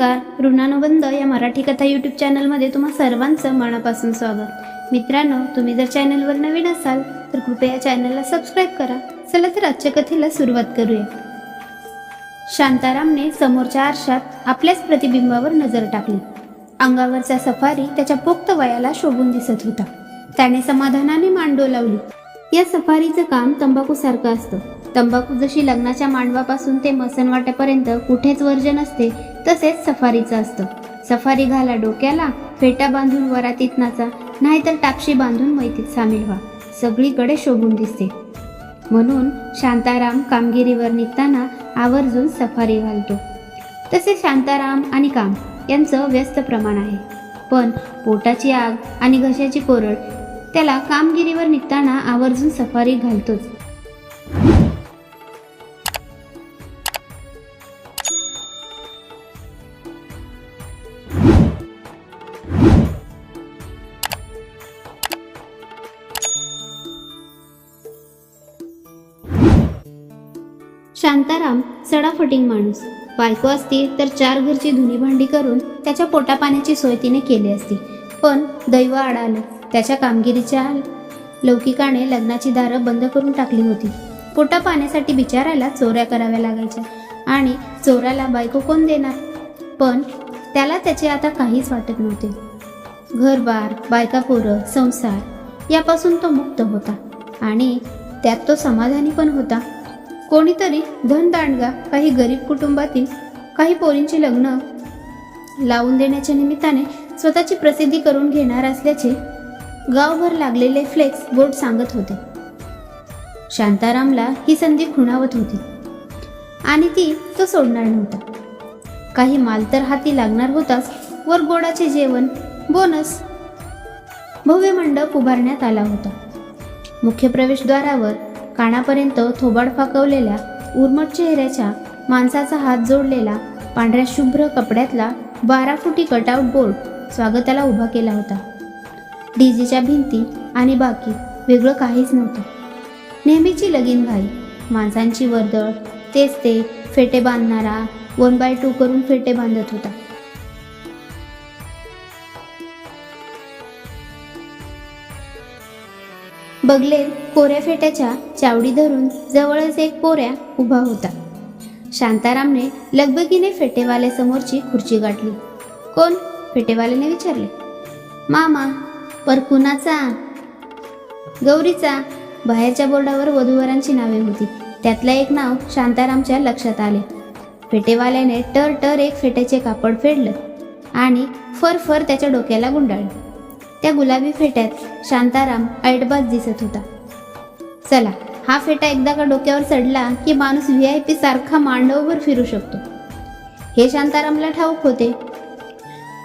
नमस्कार. ऋणानुबंध या मराठी कथा यूट्यूब चॅनलमध्ये तुम्हा सर्वांचं मनापासून स्वागत. मित्रांनो तुम्ही जर चॅनलवर नवीन असाल तर कृपया चॅनलला सबस्क्राईब करा. चला तर आजच्या कथेला सुरुवात करूया. शांतारामने समोरच्या आरशात आपल्याच प्रतिबिंबावर नजर टाकली. अंगावरचा सफारी त्याच्या पोक्त वयाला शोभून दिसत होता. त्याने समाधानाने मान लावली. या सफारीचं काम तंबाखूसारखं असतं. तंबाखू जशी लग्नाच्या मांडवापासून ते मसन वाट्यापर्यंत कुठेच वर्जन असते तसेच सफारीचं असतं. सफारी घाला डोक्याला फेटा बांधून वरातीत नाचा नाहीतर टापशी बांधून मैतीत सामील व्हा. सगळीकडे शोभून दिसते. म्हणून शांताराम कामगिरीवर निघताना आवर्जून सफारी घालतो. तसे शांताराम आणि काम यांचं व्यस्त प्रमाण आहे. पण पोटाची आग आणि घशाची कोरड त्याला कामगिरीवर निघताना आवर्जून सफारी घालतोच. सडाफटिंग माणूस. बायको असती तर चार घरची धुनी भांडी करून त्याच्या पोटापाण्याची सोय तिने केली असती. पण दैव आडालं. त्याच्या कामगिरीच्या लौकिकाने लग्नाची दारं बंद करून टाकली होती. पोटा पाण्यासाठी बिचारायला चोऱ्या कराव्या लागायच्या. आणि चोराला बायको कोण देणार? पण त्याला त्याचे आता काहीच वाटत नव्हते. घरबार बायका पोरं संसार यापासून तो मुक्त होता. आणि त्यात तो समाधानी पण होता. कोणीतरी धनदांडगा काही गरीब कुटुंबातील काही पोरींची लग्न लावून देण्याच्या निमित्ताने स्वतःची प्रसिद्धी करून घेणार असल्याचे गावभर लागलेले फ्लेक्स बोर्ड सांगत होते. शांतारामला ही संधी खुणावत होती आणि ती तो सोडणार नव्हता. काही माल तर हाती लागणार होताच वर गोडाचे जेवण बोनस भव्य मंडप उभारण्यात आला होता. मुख्य प्रवेशद्वारावर कानापर्यंत थोबाड फाकवलेल्या उर्मट चेहऱ्याच्या माणसाचा हात जोडलेला पांढऱ्या शुभ्र कपड्यातला बारा फुटी कटआउट बोर्ड स्वागताला उभा केला होता. डीजेच्या भिंती आणि बाकी वेगळं काहीच नव्हतं. नेहमीची लगीन घाई माणसांची वर्दळ तेच ते फेटे बांधणारा वन बाय टू करून फेटे बांधत होता. बगलेत कोऱ्या फेट्याच्या चावडी धरून जवळच एक पोऱ्या उभा होता. शांतारामने लगबगीने फेटेवाले समोरची खुर्ची गाठली. कोण? फेटेवाल्याने विचारले. मामा पर कुणाचा गौरीचा. बाहेरच्या बोर्डावर वधूवरांची नावे होती. त्यातलं एक नाव शांतारामच्या लक्षात आले. फेटेवाल्याने टर टर एक फेट्याचे कापड फेडलं आणि फर फर त्याच्या डोक्याला गुंडाळलं. त्या गुलाबी फेट्यात शांताराम ऐटबाज दिसत होता. चला हा फेटा एकदा का डोक्यावर चढला की माणूस व्ही आय पी सारखा मांडवभर फिरू शकतो. हे शांतारामला ठाऊक होते.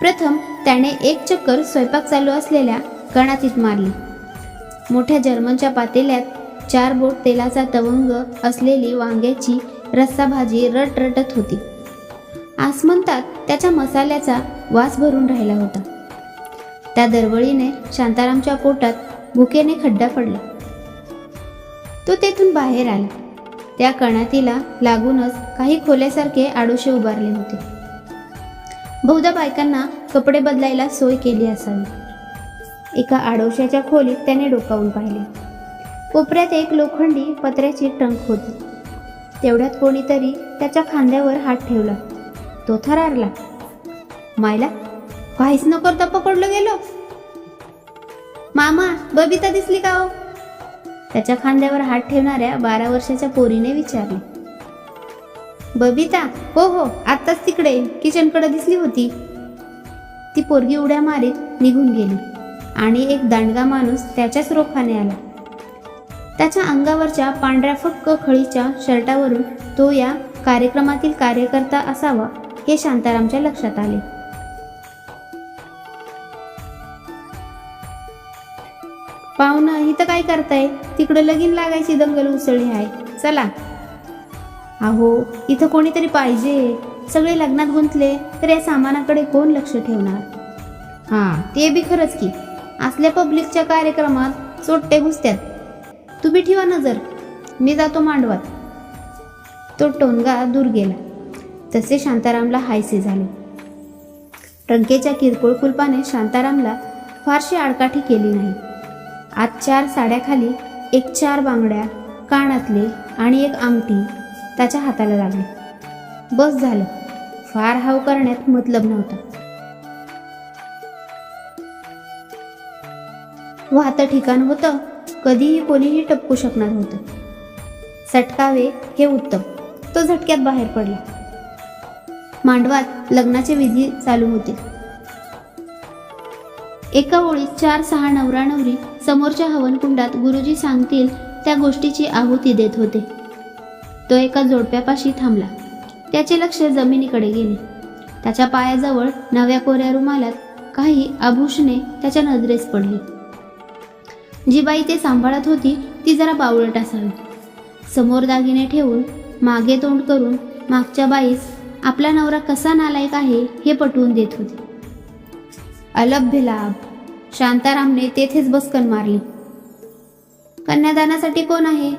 प्रथम त्याने एक चक्कर स्वयंपाक चालू असलेल्या कणातीत मारली. मोठ्या जर्मनच्या पातेल्यात चार बोट तेलाचा तवंग असलेली वांग्याची रस्सा भाजी रटरटत होती. आसमंतात त्याच्या मसाल्याचा वास भरून राहिला होता. त्या दरवळीने शांतारामच्या पोटात भुकेने खड्डा पडला. तो तेथून बाहेर आला. त्या कणातीला लागूनच काही खोल्यासारखे आडोशे उभारले होते. बहुधा बायकांना कपडे बदलायला सोय केली असावी. एका आडोशाच्या खोलीत त्याने डोकावून पाहिले. कोपऱ्यात एक लोखंडी पत्र्याची टंक होती. तेवढ्यात कोणीतरी त्याच्या खांद्यावर हात ठेवला. तो थरारला. मायला काहीच न करता पकडलं गेलो. मामा बबिता दिसली का हो? त्याच्या खांद्यावर हात ठेवणाऱ्या बारा वर्षाच्या पोरीने विचारले. बबिता हो हो आत्ताच तिकडे किचनकडे दिसली होती. ती पोरगी उड्या मारीत निघून गेली आणि एक दांडगा माणूस त्याच्याच रोखाने आला. त्याच्या अंगावरच्या पांढऱ्या फक्क खळीच्या शर्टावरून तो या कार्यक्रमातील कार्यकर्ता असावा हे शांतारामच्या लक्षात आले. पाहुणं इथं काय करताय? तिकडं लगीन लागायची दंगल उसळली आहे. चला. अहो इथं कोणीतरी पाहिजे. सगळे लग्नात गुंतले तर या सामानाकडे कोण लक्ष ठेवणार? हां ते बी खरंच की. असल्या पब्लिकच्या कार्यक्रमात चोट्टे घुसत्यात. तुम्ही ठेवा नजर. मी जातो मांडवात. तो टोनगा दूर गेला. तसे शांतारामला हायसे झाले. टंकेच्या किरकोळ कुलपाने शांतारामला फारशी आडकाठी केली नाही. आत चार साड्याखाली एक चार बांगड्या कानातले आणि एक अंगठी त्याच्या हाताला लागली. बस झालं. फार हाव करण्यात मतलब नव्हता वाहतं ठिकाण होतं कधीही कोणीही टपकू शकणार होतं. सटकावे हे उत्तम. तो झटक्यात बाहेर पडला. मांडवात लग्नाचे विधी चालू होते. एका ओळीत चार सहा नवरा नवरी समोरच्या हवनकुंडात गुरुजी सांगतील त्या गोष्टीची आहुती देत होते. तो एका जोडप्यापाशी थांबला. त्याचे लक्ष जमिनीकडे गेले. त्याच्या पायाजवळ नव्या कोऱ्या रुमालात काही आभूषणे त्याच्या नजरेस पडली. जी बाई ते सांभाळत होती ती जरा बावळट असावी. समोर दागिने ठेवून मागे तोंड करून मागच्या बाईस आपला नवरा कसा नालायक आहे हे पटवून देत होती. अलभ्य लाभ. शांतारामने तेथेच बसकन मारली. कन्यादानासाठी कोण आहे?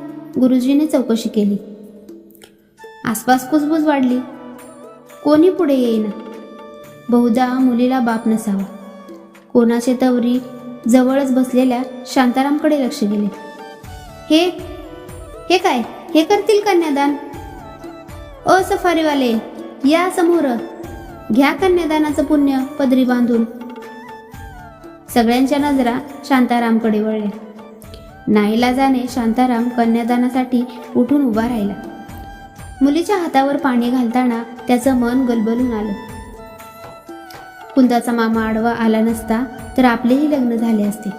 गुरुजीने चौकशी केली. आसपास कुजबूज वाढली. कोणी पुढे येईना? बहुधा मुलीला बाप नसावा. कोणाचे तवरी जवळच बसलेल्या शांतारामकडे लक्ष गेले हे हे काय? हे करतील कन्यादान? ओ सफारीवाले या समोर. घ्या कन्यादानाचं पुण्य पदरी बांधून. सगळ्यांच्या नजरा शांतारामकडे वळल्या. नाईलाजाने शांताराम कन्यादानासाठी उठून उभा राहिला. मुलीच्या हातावर पाणी घालताना त्याचं मन गलबलून आलं. कुंदाचा मामा आडवा आला नसता तर आपलेही लग्न झाले असते.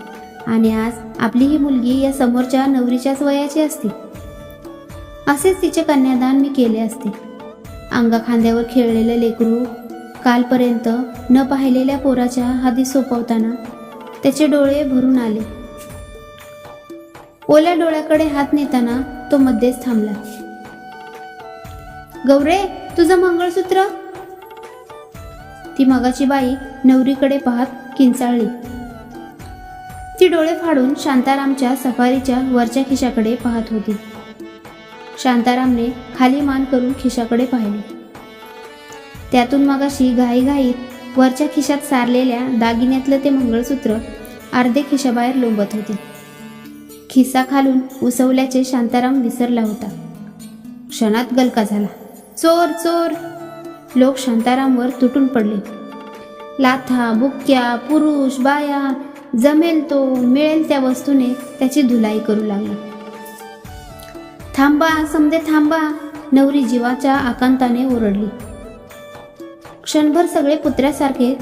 आणि आज आपली ही मुलगी या समोरच्या नवरीच्याच वयाची असते. असेच तिचे कन्यादान मी केले असते. अंगा खांद्यावर खेळलेलं लेकरू कालपर्यंत न पाहिलेल्या पोराच्या हाती सोपवताना त्याचे डोळे भरून आले. ओल्या डोळ्याकडे हात नेताना तो मध्येच थांबला. गौरे तुझं मंगळसूत्र? ती मगाची बाई नवरीकडे पाहत किंचाळली. ती डोळे फाडून शांतारामच्या सफारीच्या वरच्या खिशाकडे पाहत होती. शांतारामने खाली मान करून खिशाकडे पाहिले. त्यातून मगाशी घाईघाईत वरच्या खिशात सारलेल्या दागिन्यातलं ते मंगळसूत्र अर्धे खिशाबाहेर लोंबत होते. खिसा खालून उसवल्याचे शांताराम विसरला होता. क्षणात गलका झाला. चोर चोर! लोक शांतारामवर तुटून पडले. लाथा बुक्क्या पुरुष बाया जमेल तो मिळेल त्या वस्तूने त्याची धुलाई करू लागला. थांबा समजे थांबा! नवरी जीवाच्या आकांताने ओरडली. क्षणभर सगळे पुत्र्यासारखे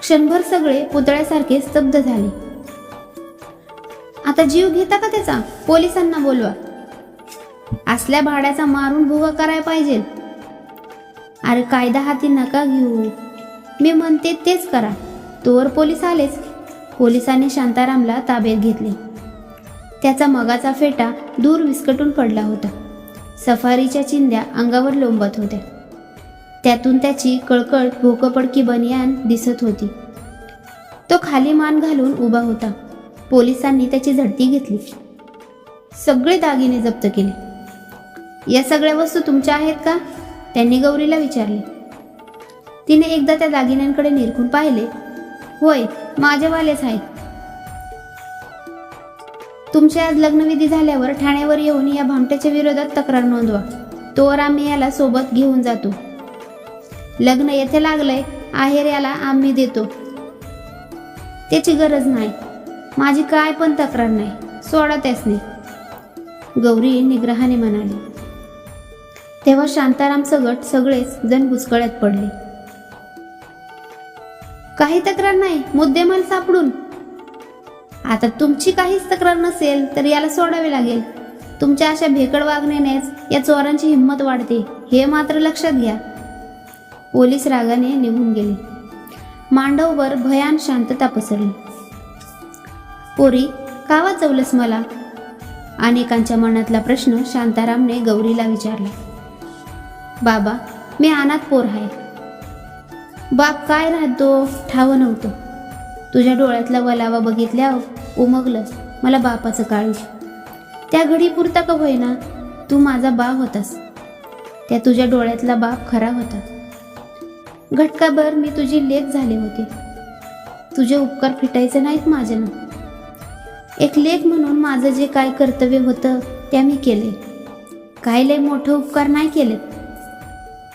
क्षणभर सगळे पुतळ्यासारखे स्तब्ध झाले. आता जीव घेता का त्याचा? पोलिसांना बोलवा. असल्या भाड्याचा मारून भुवा करायला पाहिजे. अरे कायदा हाती नका घेऊ. मी म्हणते तेच करा. तोवर पोलीस आलेच. पोलिसांनी शांतारामला ताब्यात घेतले. त्याचा मगाचा फेटा दूर विस्कटून पडला होता. सफारीच्या चिंध्या अंगावर लोंबत होत्या. त्यातून त्याची कळकळ भोकपडकी बनियान दिसत होती. तो खाली मान घालून उभा होता. पोलिसांनी त्याची झडती घेतली. सगळे दागिने जप्त केले. या सगळ्या वस्तू तुमच्या आहेत का? त्यांनी गौरीला विचारले. तिने एकदा त्या दागिन्यांकडे निरखून पाहिले. होय माझ्यावालेच आहेत. तुमच्या आज लग्नविधी झाल्यावर ठाण्यावर येऊन या भामट्याच्या विरोधात तक्रार नोंदवा. तोवर आम्ही याला सोबत घेऊन जातो. लग्न येथे लागलंय आहेर याला आम्ही देतो. त्याची गरज नाही. माझी काय पण तक्रार नाही. सोडा त्यासने. गौरी निग्रहाने म्हणाली. तेव्हा शांताराम सगट सगळेच जण बुचकळ्यात पडले. काही तक्रार नाही मुद्देमाल सापडून. आता तुमची काहीच तक्रार नसेल तर याला सोडावे लागेल. तुमच्या अशा भेकड वागण्यानेच या चोरांची हिंमत वाढते हे मात्र लक्षात घ्या. पोलीस रागाने निघून गेले. मांडववर भयान शांतता पसरली पोरी का वाचवलंस मला? अनेकांच्या मनातला प्रश्न शांतारामने गौरीला विचारला. बाबा मी अनाथ पोर आहे. बाप काय राहतो ठाव नव्हतं. तुझ्या डोळ्यातला वलावा बघितल्यावर उमगलं मला बापाचं काळू त्या घडी पुरता का होईना तू माझा बाप होतास. त्या तुझ्या डोळ्यातला बाप खरा होता. घटकाभर मी तुझी लेख झाले होते. तुझे उपकार फिटायचे नाहीत माझ्यानं. एक लेख म्हणून माझं जे काय कर्तव्य होतं त्या मी केले. काय लय मोठं उपकार नाही केलेत.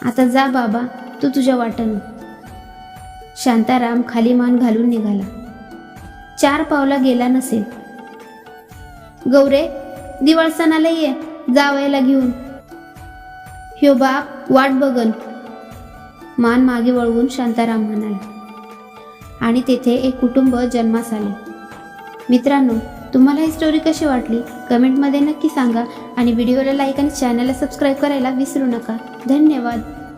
आता जा बाबा तू तुझ्या वाटेनं. शांताराम खाली मान घालून निघाला. चार पावला गेला नसेल. गौरे दिवाळ सणाला ये जावयाला घेऊन. ह्यो बाप वाट बघल मान मागे वळवून शांताराम म्हणाले आणि तेथे एक कुटुंब जन्मास आले. मित्रांनो तुम्हाला ही स्टोरी कशी वाटली? कमेंटमध्ये नक्की सांगा आणि व्हिडिओला लाईक आणि चॅनलला सबस्क्राईब करायला विसरू नका. धन्यवाद.